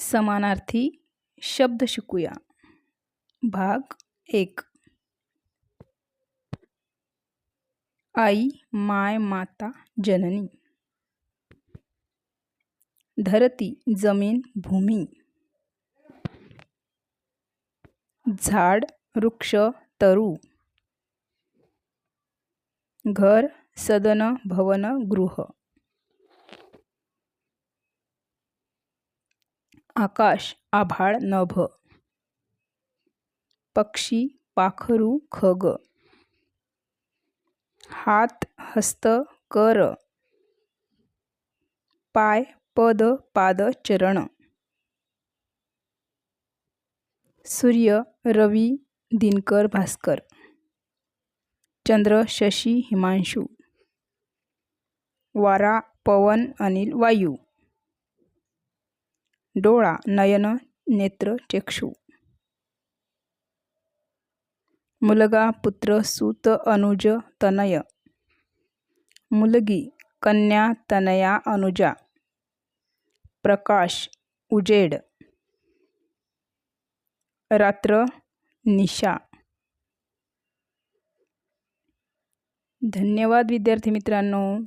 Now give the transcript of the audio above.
समानार्थी शब्द शिकूया. भाग एक. आई माय माता जननी. धरती जमीन भूमी. झाड वृक्ष तरु. घर सदन भवन गृह. आकाश आभाळ नभ. पक्षी पाखरू खग. हात हस्त कर. पाय पद पाद चरण. सूर्य रवी दिनकर भास्कर. चंद्र शशी हिमांशू. वारा पवन अनिल वायू. डोळा नयन नेत्र चक्षू. मुलगा पुत्र सूत अनुज तनय. मुलगी कन्या तनया अनुजा. प्रकाश उजेड. रात्र निशा. धन्यवाद विद्यार्थी मित्रांनो.